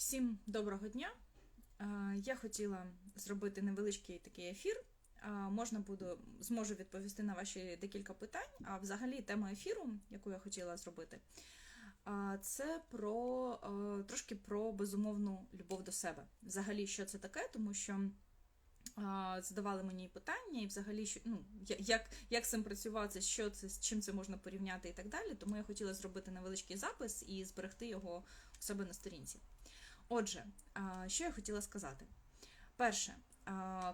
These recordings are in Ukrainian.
Всім доброго дня! Е, Я хотіла зробити невеличкий такий ефір. Е, Можна буду зможу відповісти на ваші декілька питань. А взагалі тема ефіру, яку я хотіла зробити, е, це про трошки про безумовну любов до себе. Взагалі, що це таке, тому що задавали мені питання, і взагалі, що ну як, як цим працювати, що це з чим це можна порівняти і так далі. Тому я хотіла зробити невеличкий запис і зберегти його у себе на сторінці. Отже, що я хотіла сказати? Перше,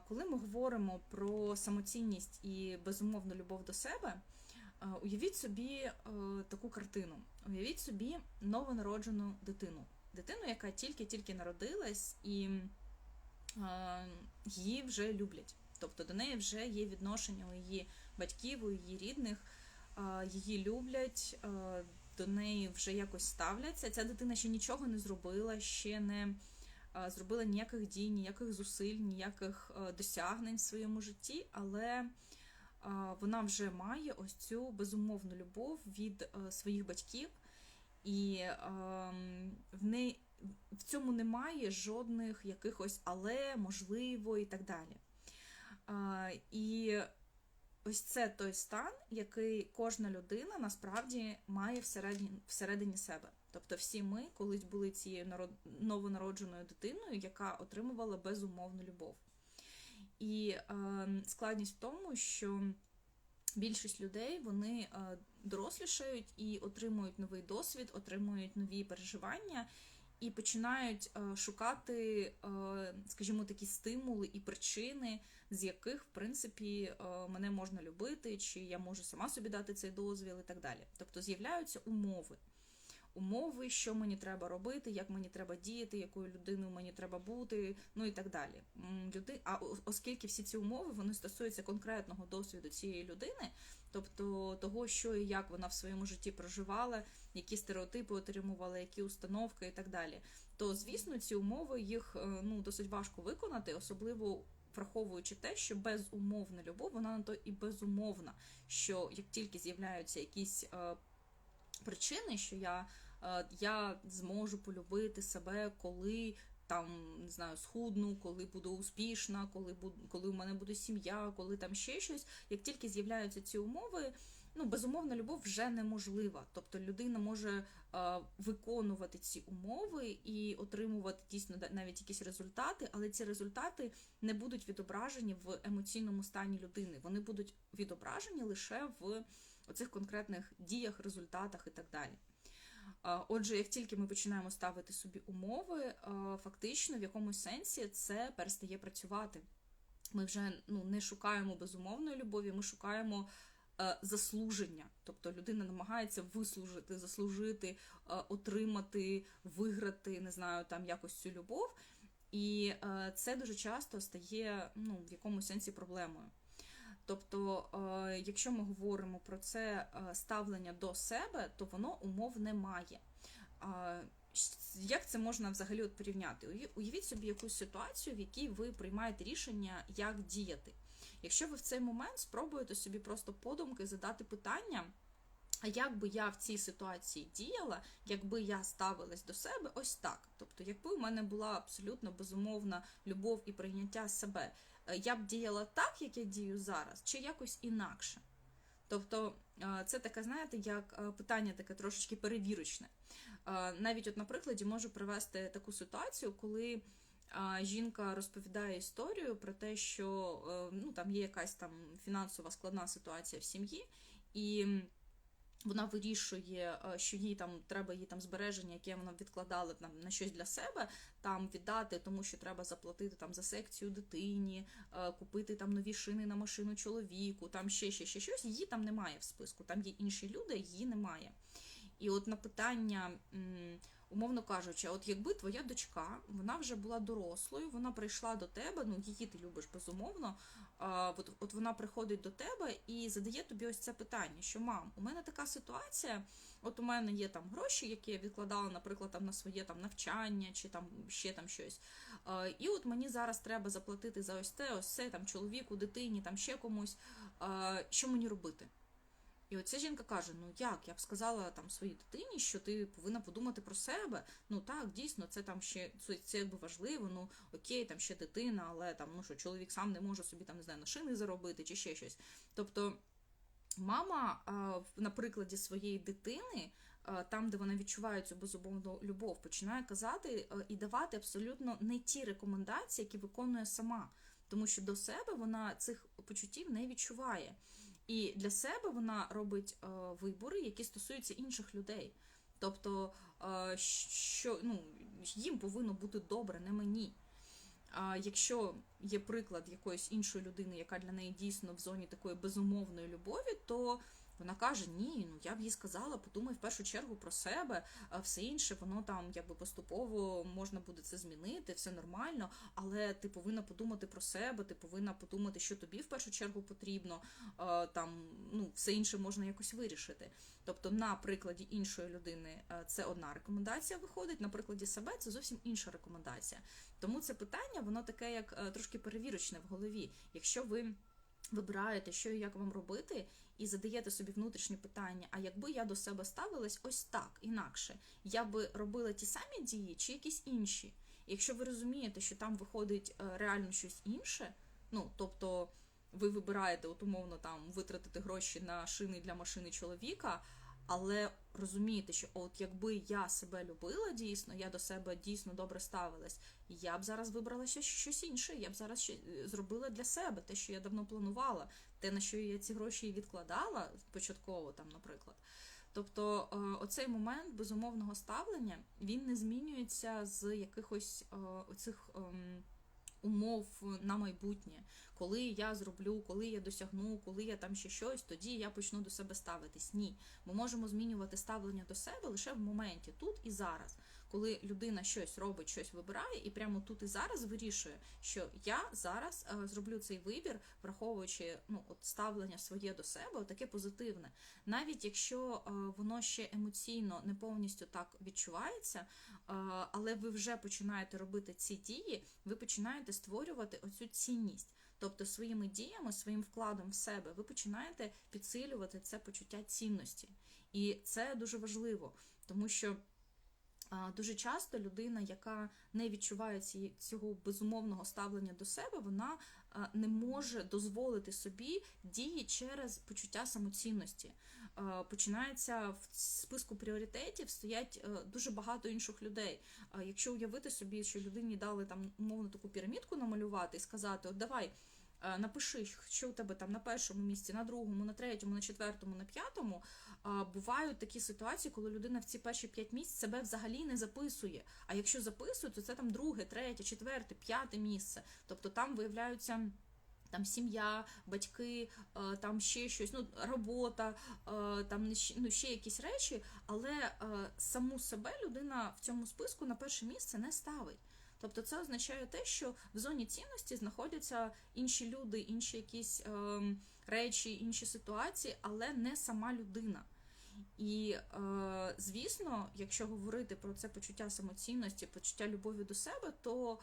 коли ми говоримо про самоцінність і безумовну любов до себе, уявіть собі таку картину. Уявіть собі новонароджену дитину. Дитину, яка тільки-тільки народилась, і її вже люблять. Тобто до неї вже є відношення у її батьків, у її рідних, її люблять, до неї вже якось ставляться. Ця дитина ще нічого не зробила, ще не е, зробила ніяких дій, ніяких зусиль, ніяких е, досягнень в своєму житті, але е, вона вже має ось цю безумовну любов від своїх батьків, і ем, в неї в цьому немає жодних якихось але, можливо і так далі. І ось це той стан, який кожна людина насправді має всередині, всередині себе. Тобто всі ми колись були цією народ... новонародженою дитиною, яка отримувала безумовну любов. І е, складність в тому, що більшість людей вони е, дорослішають і отримують новий досвід, отримують нові переживання і починають е, шукати, е, скажімо, такі стимули і причини, з яких, в принципі, е, мене можна любити, чи я можу сама собі дати цей дозвіл і так далі. Тобто з'являються умови. Умови, що мені треба робити, як мені треба діяти, якою людиною мені треба бути, ну і так далі. Люди, а оскільки всі ці умови вони стосуються конкретного досвіду цієї людини, тобто того, що і як вона в своєму житті проживала, які стереотипи отримувала, які установки і так далі, то звісно, ці умови їх е, ну досить важко виконати, особливо. Враховуючи те, що безумовна любов, вона на то і безумовна, що як тільки з'являються якісь е, причини, що я, я зможу полюбити себе, коли там не знаю, схудну, коли буду успішна, коли буду, коли у мене буде сім'я, коли там ще щось. Як тільки з'являються ці умови, ну безумовна любов вже неможлива. Тобто людина може е, виконувати ці умови і отримувати дійсно навіть якісь результати, але ці результати не будуть відображені в емоційному стані людини. Вони будуть відображені лише в оцих конкретних діях, результатах і так далі. Отже, як тільки ми починаємо ставити собі умови, фактично в якомусь сенсі це перестає працювати. Ми вже ну, не шукаємо безумовної любові, ми шукаємо е, заслуження. Тобто людина намагається вислужити, заслужити, е, отримати, виграти, не знаю, там якось цю любов. І е, це дуже часто стає ну, в якомусь сенсі проблемою. Тобто, е, якщо ми говоримо про це е, ставлення до себе, то воно умов не має. Як це можна взагалі от порівняти? Уявіть собі якусь ситуацію, в якій ви приймаєте рішення, як діяти. Якщо ви в цей момент спробуєте собі просто подумки задати питання. Як би я в цій ситуації діяла, якби я ставилась до себе ось так? Тобто, якби у мене була абсолютно безумовна любов і прийняття себе, е, я б діяла так, як я дію зараз, чи якось інакше? Тобто, е, це таке, знаєте, як е, питання таке трошечки перевірочне. Навіть, от, на прикладі, можу привести таку ситуацію, коли жінка розповідає історію про те, що ну, там є якась там фінансова складна ситуація в сім'ї, і вона вирішує, е, що їй там треба їй там збереження, яке вона відкладала там на щось для себе, там віддати, тому що треба заплатити там за секцію дитині, е, купити там нові шини на машину чоловіку, там ще ще ще щось. Її там немає в списку. Там є інші люди, її немає. І от на питання, умовно кажучи, от якби твоя дочка, вона вже була дорослою, вона прийшла до тебе, ну її ти любиш безумовно. А, от, от вона приходить до тебе і задає тобі ось це питання: що мам, у мене така ситуація, от у мене є там гроші, які я відкладала, наприклад, там на своє там навчання чи там ще там щось. А, і от мені зараз треба заплатити за ось те, ось це там чоловіку, дитині, там ще комусь. А, що мені робити? І оця жінка каже: Ну як? Я б сказала там своїй дитині, що ти повинна подумати про себе. Ну так, дійсно, це там ще це, це якби важливо. Ну окей, там ще дитина, але там ну що чоловік сам не може собі там не знаю, на шини заробити чи ще щось. Тобто мама на прикладі своєї дитини. Там, де вона відчуває цю безумовну любов, починає казати е, і давати абсолютно не ті рекомендації, які виконує сама, тому що до себе вона цих почуттів не відчуває. І для себе вона робить е, вибори, які стосуються інших людей. Тобто, е, що ну, їм повинно бути добре, не мені. А якщо є приклад якоїсь іншої людини, яка для неї дійсно в зоні такої безумовної любові, то вона каже: Ні, ну я б їй сказала, подумай в першу чергу про себе, а все інше, воно там якби поступово можна буде це змінити, все нормально, але ти повинна подумати про себе, ти повинна подумати, що тобі в першу чергу потрібно, там ну все інше можна якось вирішити. Тобто, на прикладі іншої людини е, це одна рекомендація виходить, на прикладі себе це зовсім інша рекомендація. Тому це питання, воно таке, як е, трошки перевірочне в голові. Якщо ви вибираєте, що і як вам робити, і задаєте собі внутрішнє питання: а якби я до себе ставилась ось так, інакше, я би робила ті самі дії чи якісь інші? Якщо ви розумієте, що там виходить е, реально щось інше, ну тобто ви вибираєте от умовно там витратити гроші на шини для машини чоловіка, але розумієте, що от якби я себе любила дійсно, я до себе дійсно добре ставилась, я б зараз вибрала щось, щось інше. Я б зараз ще е, зробила для себе те, що я давно планувала, те, на що я ці гроші і відкладала початково, там, наприклад. Тобто, е, оцей момент безумовного ставлення він не змінюється з якихось е, оцих. Умов на майбутнє, коли я зроблю, коли я досягну, коли я там ще щось, тоді я почну до себе ставитись. Ні, ми можемо змінювати ставлення до себе лише в моменті, тут і зараз, коли людина щось робить, щось вибирає, і прямо тут і зараз вирішує, що я зараз е, зроблю цей вибір, враховуючи ну от ставлення своє до себе, таке позитивне. Навіть якщо е, воно ще емоційно не повністю так відчувається, е, але ви вже починаєте робити ці дії, ви починаєте створювати оцю цінність. Тобто своїми діями, своїм вкладом в себе ви починаєте підсилювати це почуття цінності. І це дуже важливо, тому що дуже часто людина, яка не відчуває ці, цього безумовного ставлення до себе, вона не може дозволити собі дії через почуття самоцінності. Починається в списку пріоритетів стоять е, дуже багато інших людей. Якщо уявити собі, що людині дали там умовно таку пірамідку намалювати і сказати: От давай. Е, Напиши, що у тебе там на першому місці, на другому, на третьому, на четвертому, на п'ятому. Бувають такі ситуації, коли людина в ці перші п'ять місць себе взагалі не записує. А якщо записує, то це там друге, третє, четверте, п'яте місце. Тобто там виявляються. Там сім'я, батьки, е, там ще щось, ну робота, е, там ну, ще якісь речі, але саму себе людина в цьому списку на перше місце не ставить. Тобто це означає те, що в зоні цінності знаходяться інші люди, інші якісь е, речі, інші ситуації, але не сама людина. І е, звісно, якщо говорити про це почуття самоцінності, почуття любові до себе, то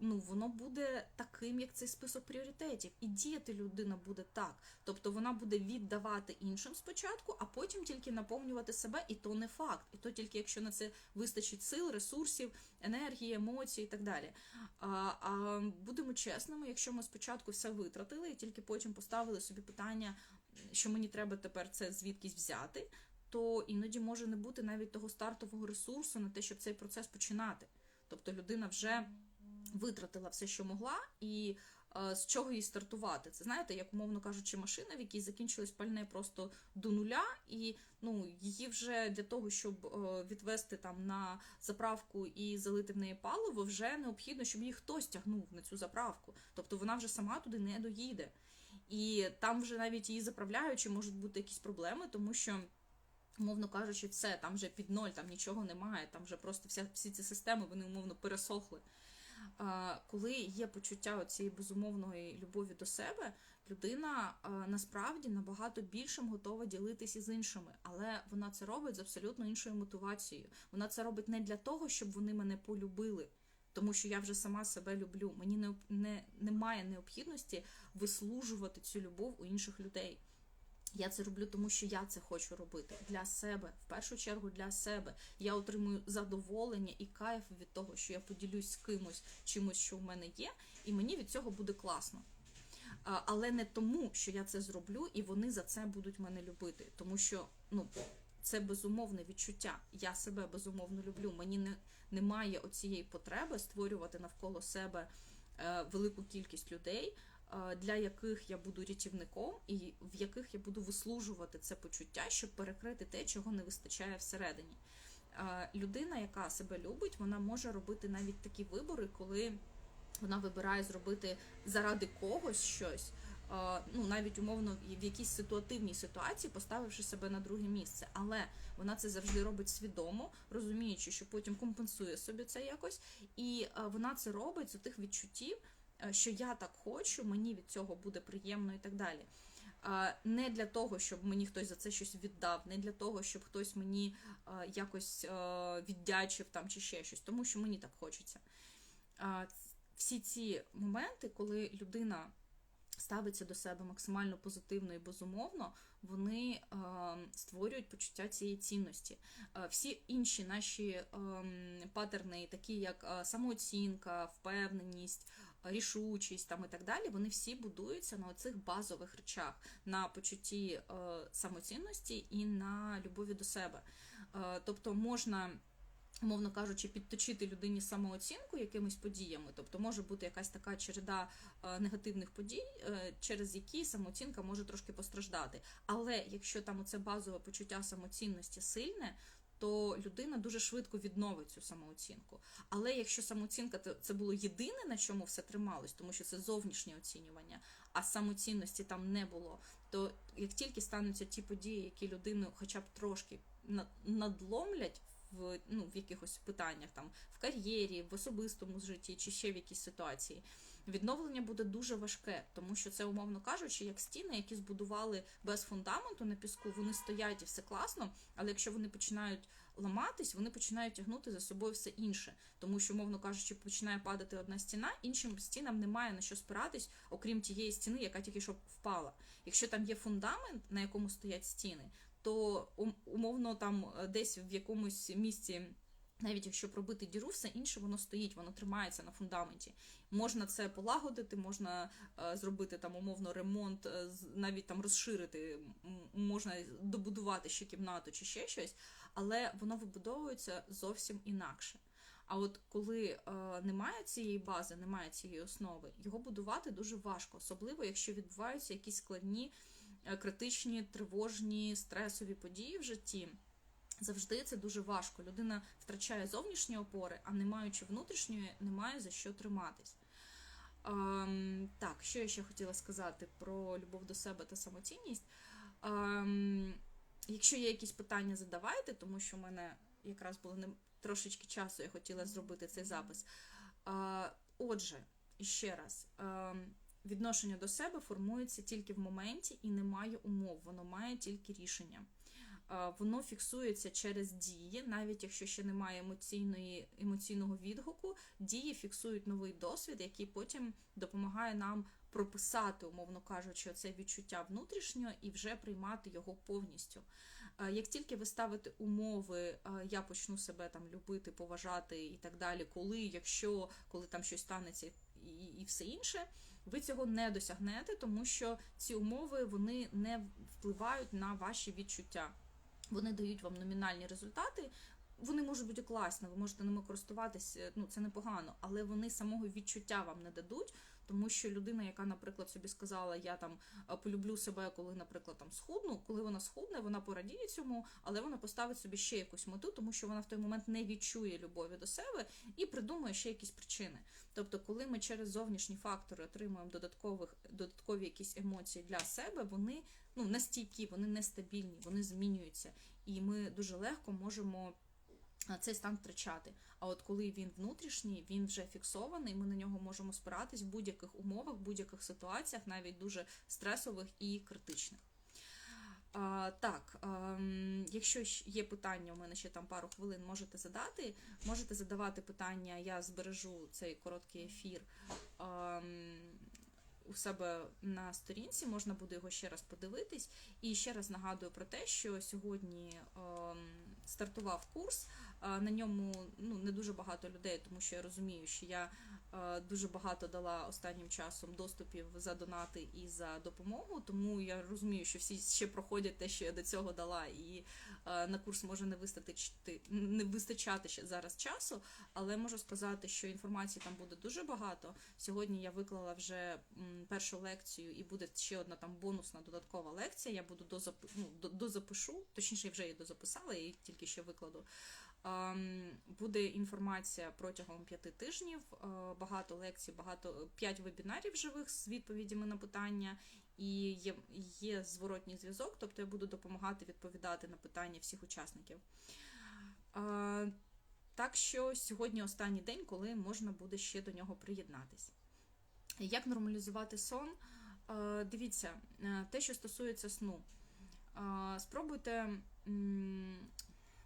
ну воно буде таким, як цей список пріоритетів, і діяти людина буде так. Тобто вона буде віддавати іншим спочатку, а потім тільки наповнювати себе, і то не факт. І то тільки якщо на це вистачить сил, ресурсів, енергії, емоцій і так далі. А, а будемо чесними, якщо ми спочатку все витратили і тільки потім поставили собі питання, що мені треба тепер це звідкись взяти, то іноді може не бути навіть того стартового ресурсу на те, щоб цей процес починати. Тобто людина вже витратила все, що могла, і е, з чого їй стартувати. Це знаєте, як умовно кажучи, машина, в якій закінчилось пальне просто до нуля, і ну її вже для того, щоб е, відвести там на заправку і залити в неї паливо, вже необхідно, щоб її хтось тягнув на цю заправку. Тобто вона вже сама туди не доїде. І там вже навіть її заправляючи можуть бути якісь проблеми, тому що. Умовно кажучи, все, там вже під ноль, там нічого немає, там вже просто вся, всі ці системи вони умовно пересохли. Коли є почуття цієї безумовної любові до себе, людина насправді набагато більшим готова ділитися з іншими, але вона це робить з абсолютно іншою мотивацією. Вона це робить не для того, щоб вони мене полюбили. Тому що я вже сама себе люблю. Мені не, не, немає необхідності вислужувати цю любов у інших людей. Я це роблю, тому що я це хочу робити для себе, в першу чергу для себе. Я отримую задоволення і кайф від того, що я поділюсь з кимось чимось, що в мене є, і мені від цього буде класно. Але не тому, що я це зроблю, і вони за це будуть мене любити. Тому що ну, це безумовне відчуття. Я себе безумовно люблю. Мені не, немає оцієї потреби створювати навколо себе е, велику кількість людей, для яких я буду рятівником, і в яких я буду вислужувати це почуття, щоб перекрити те, чого не вистачає всередині. Людина, яка себе любить, вона може робити навіть такі вибори, коли вона вибирає зробити заради когось щось. Ну, навіть умовно в якійсь ситуативній ситуації, поставивши себе на друге місце, але вона це завжди робить свідомо, розуміючи, що потім компенсує собі це якось, і вона це робить з тих відчуттів, що я так хочу, мені від цього буде приємно і так далі. Е, Не для того, щоб мені хтось за це щось віддав, не для того, щоб хтось мені е, якось е, віддячив там чи ще щось, тому що мені так хочеться. Всі ці моменти, коли людина ставиться до себе максимально позитивно і безумовно, вони е, створюють почуття цієї цінності. Е, всі інші наші е, патерни, такі як е, самооцінка, впевненість, рішучість там і так далі, вони всі будуються на оцих базових речах, на почутті е, самоцінності і на любові до себе. Е, тобто можна умовно кажучи, підточити людині самооцінку якимись подіями. Тобто може бути якась така череда е, негативних подій, через які самооцінка може трошки постраждати. Але якщо там оце базове почуття самоцінності сильне, то людина дуже швидко відновить цю самооцінку. Але якщо самооцінка це було єдине, на чому все трималось, тому що це зовнішнє оцінювання, а самоцінності там не було, то як тільки стануться ті події, які людину хоча б трошки на- надломлять в, ну, в якихось питаннях, там в кар'єрі, в особистому житті чи ще в якійсь ситуації. Відновлення буде дуже важке, тому що це, умовно кажучи, як стіни, які збудували без фундаменту на піску, вони стоять і все класно, але якщо вони починають ламатись, вони починають тягнути за собою все інше. Тому що, умовно кажучи, починає падати одна стіна, іншим стінам немає на що спиратись, окрім тієї стіни, яка тільки що впала. Якщо там є фундамент, на якому стоять стіни, то умовно там е, десь в якомусь місці. Навіть якщо пробити діру, все інше воно стоїть, воно тримається на фундаменті. Можна це полагодити, можна е, зробити там умовно ремонт, е, навіть там розширити, можна добудувати ще кімнату чи ще щось, але воно вибудовується зовсім інакше. А от коли е, немає цієї бази, немає цієї основи, його будувати дуже важко, особливо якщо відбуваються якісь складні, критичні, тривожні, стресові події в житті. Завжди це дуже важко. Людина втрачає зовнішні опори, а не маючи внутрішньої, немає за що триматись. Ем, так, що я ще хотіла сказати про любов до себе та самоцінність. Ем, якщо є якісь питання, задавайте, тому що в мене якраз було не трошечки часу, я хотіла зробити цей запис. Е, отже, ще раз. ем, Відношення до себе формується тільки в моменті і немає умов, воно має тільки рішення. Е, Воно фіксується через дії, навіть якщо ще немає емоційної, емоційного відгуку, дії фіксують новий досвід, який потім допомагає нам прописати, умовно кажучи, це відчуття внутрішнього і вже приймати його повністю. Е, Як тільки ви ставите умови, е, я почну себе там любити, поважати і так далі, коли, якщо, коли там щось станеться і, і все інше, ви цього не досягнете, тому що ці умови вони не впливають на ваші відчуття. Вони дають вам номінальні результати. Вони можуть бути класні, ви можете ними користуватися, ну це непогано, але вони самого відчуття вам не дадуть, тому що людина, яка, наприклад, собі сказала, я там е, полюблю себе, коли, наприклад, там схудну, коли вона схудне, вона порадіє цьому, але вона поставить собі ще якусь мету, тому що вона в той момент не відчує любові до себе і придумує ще якісь причини. Тобто, коли ми через зовнішні фактори отримуємо додаткових додаткові якісь емоції для себе, вони ну нестійкі, вони нестабільні, вони змінюються, і ми дуже легко можемо цей стан втрачати. А от коли він внутрішній, він вже фіксований, ми на нього можемо спиратись в будь-яких умовах, в будь-яких ситуаціях, навіть дуже стресових і критичних. А, так, ем, якщо є питання, у мене ще там пару хвилин можете задати. Можете задавати питання, я збережу цей короткий ефір ем, у себе на сторінці, можна буде його ще раз подивитись. І ще раз нагадую про те, що сьогодні ем, стартував курс. На ньому ну не дуже багато людей, тому що я розумію, що я дуже багато дала останнім часом доступів за донати і за допомогу. Тому я розумію, що всі ще проходять те, що я до цього дала, і на курс може не вистачити не вистачати ще зараз часу. Але можу сказати, що інформації там буде дуже багато. Сьогодні я виклала вже першу лекцію, і буде ще одна там бонусна додаткова лекція. Я буду дозапи... ну, до- дозапишу, точніше, вже її дозаписала, я її тільки ще викладу. Ем, Буде інформація протягом п'яти тижнів, е, багато лекцій, багато п'ять вебінарів живих з відповідями на питання, і є, є зворотній зв'язок, тобто я буду допомагати відповідати на питання всіх учасників. Е, Так що сьогодні останній день, коли можна буде ще до нього приєднатись. Як нормалізувати сон? Е, Дивіться, те, що стосується сну, спробуйте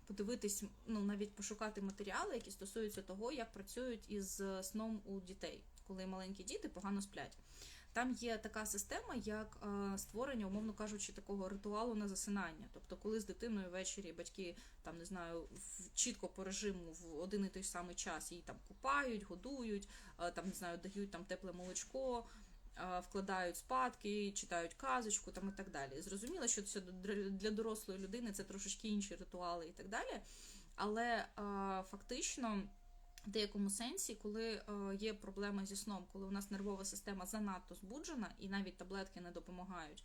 подивитись, ну навіть пошукати матеріали, які стосуються того, як працюють із сном у дітей, коли маленькі діти погано сплять. Там є така система, як е, створення, умовно кажучи, такого ритуалу на засинання. Тобто, коли з дитиною ввечері батьки там не знаю, в чітко по режиму в один і той самий час її там купають, годують, е, там не знаю, дають там тепле молочко, вкладають спадки, читають казочку там і так далі. Зрозуміло, що це для- дорослої людини це трошечки інші ритуали і так далі. Але фактично. В деякому сенсі, коли є проблема зі сном, коли у нас нервова система занадто збуджена і навіть таблетки не допомагають,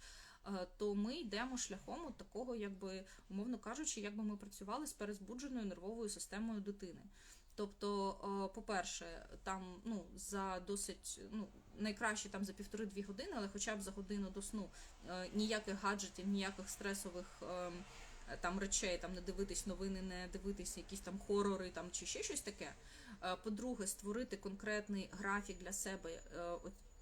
то ми йдемо шляхом такого, якби умовно кажучи, якби ми працювали з перезбудженою нервовою системою дитини. Тобто, по-перше, там ну за досить ну найкраще там за півтори-дві години, але хоча б за годину до сну е, ніяких гаджетів, ніяких стресових. ем, Там речей, там не дивитись новини, не дивитись якісь там хорори там чи ще щось таке. Е, По-друге, створити конкретний графік для себе, е,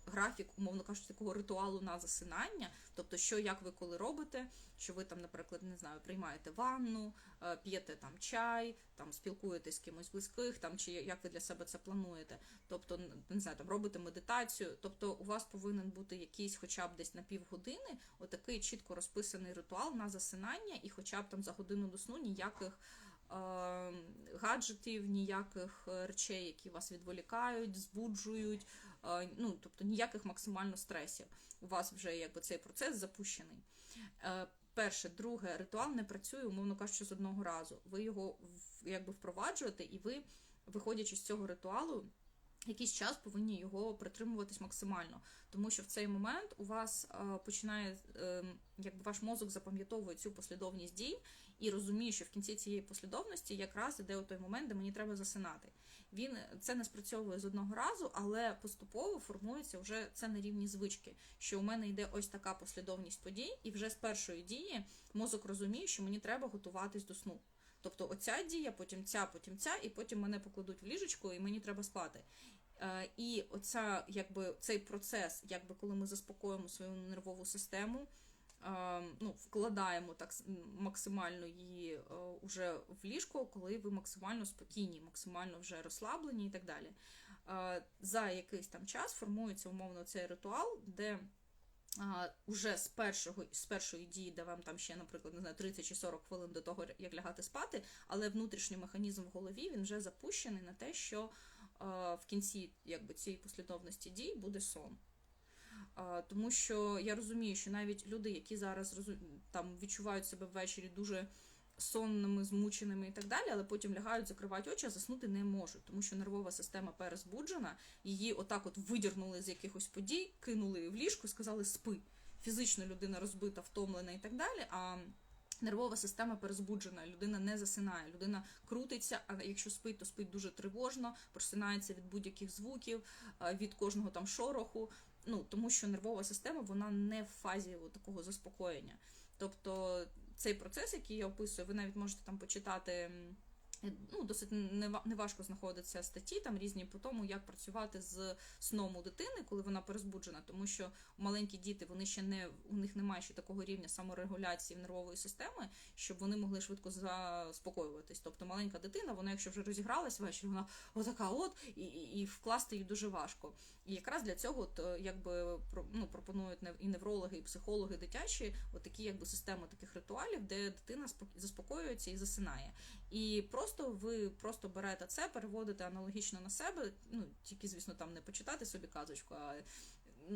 графік, умовно кажучи, такого ритуалу на засинання, тобто, що як ви коли робите, що ви там, наприклад, не знаю, приймаєте ванну, е, п'єте там чай, там спілкуєтесь з кимось близьких, там чи як ви для себе це плануєте. Тобто, не знаю, там робите медитацію. Тобто, у вас повинен бути якийсь, хоча б десь на півгодини, отакий чітко розписаний ритуал на засинання, і хоча б там за годину до сну ніяких е, гаджетів, ніяких е, речей, які вас відволікають, збуджують, ну тобто ніяких максимально стресів. У вас вже якби цей процес запущений. Е, Перше, друге, ритуал не працює, умовно кажучи, з одного разу. Ви його якби впроваджуєте, і ви, виходячи з цього ритуалу, якийсь час повинні його притримуватись максимально, тому що в цей момент у вас е, починає е, якби ваш мозок запам'ятовує цю послідовність дій і розуміє, що в кінці цієї послідовності якраз іде той момент, де мені треба засинати. Він це не спрацьовує з одного разу, але поступово формується вже це на рівні звички. Що у мене йде ось така послідовність подій, і вже з першої дії мозок розуміє, що мені треба готуватись до сну. Тобто оця дія, потім ця, потім ця, і потім мене покладуть в ліжечко, і мені треба спати. Е, І оця, якби цей процес, якби коли ми заспокоїмо свою нервову систему, е, ну, вкладаємо так максимально її е, уже в ліжко, коли ви максимально спокійні, максимально вже розслаблені і так далі. Е, За якийсь там час формується умовно цей ритуал, де а, уже з першого з першої дії, де вам там ще, наприклад, не знаю, 30 чи 40 хвилин до того, як лягати спати, але внутрішній механізм в голові він вже запущений на те, що в кінці якби цієї послідовності дій буде сон. Тому що я розумію, що навіть люди, які зараз там відчувають себе ввечері дуже сонними, змученими і так далі, але потім лягають, закривають очі, а заснути не можуть, тому що нервова система перезбуджена, її отак от видірнули з якихось подій, кинули в ліжко і сказали спи. Фізично людина розбита, втомлена і так далі. А нервова система перезбуджена, людина не засинає, людина крутиться, а якщо спить, то спить дуже тривожно, просинається від будь-яких звуків, е, від кожного там шороху. Ну тому що нервова система вона не в фазі такого заспокоєння. Тобто цей процес, який я описую, ви навіть можете там почитати Ну, досить нева- неважко знаходиться статті, там різні по тому, як працювати з сном у дитини, коли вона перезбуджена, тому що маленькі діти вони ще не у них немає ще такого рівня саморегуляції нервової системи, щоб вони могли швидко заспокоюватись. Тобто маленька дитина, вона, якщо вже розігралась ввечері, вона отака, от і, і, вкласти її дуже важко. І якраз для цього от, е, якби ну, пропонують і неврологи, і психологи дитячі, от такі якби системи таких ритуалів, де дитина спок- заспокоюється і засинає. І просто ви просто берете це, переводите аналогічно на себе. Ну тільки, звісно, там не почитати собі казочку, а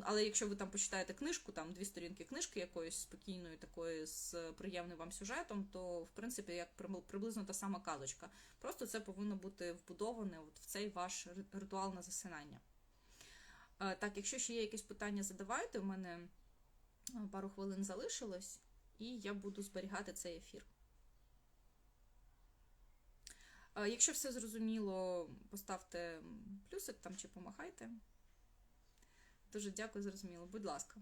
але якщо ви там почитаєте книжку, там дві сторінки книжки якоїсь спокійної, такої з приємним вам сюжетом, то в принципі як приблизно та сама казочка. Просто це повинно бути вбудоване от в цей ваш ритуал на засинання. Е, Так, якщо ще є якісь питання, задавайте. У мене е, пару хвилин залишилось, і я буду зберігати цей ефір. Е, Якщо все зрозуміло, поставте плюсик там чи помахайте. Дуже дякую, зрозуміло. Будь ласка.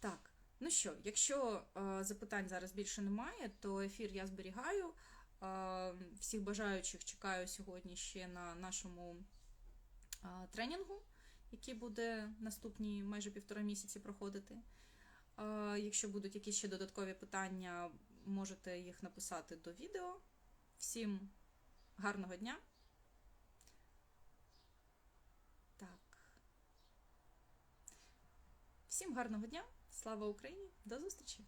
Так, ну що, якщо е, запитань зараз більше немає, то ефір я зберігаю. Е, всіх бажаючих чекаю сьогодні ще на нашому е, тренінгу, який буде наступні майже півтора місяці проходити. Е, якщо будуть якісь ще додаткові питання, можете їх написати до відео. Всім гарного дня! Так. Всім гарного дня! Слава Україні! До зустрічі!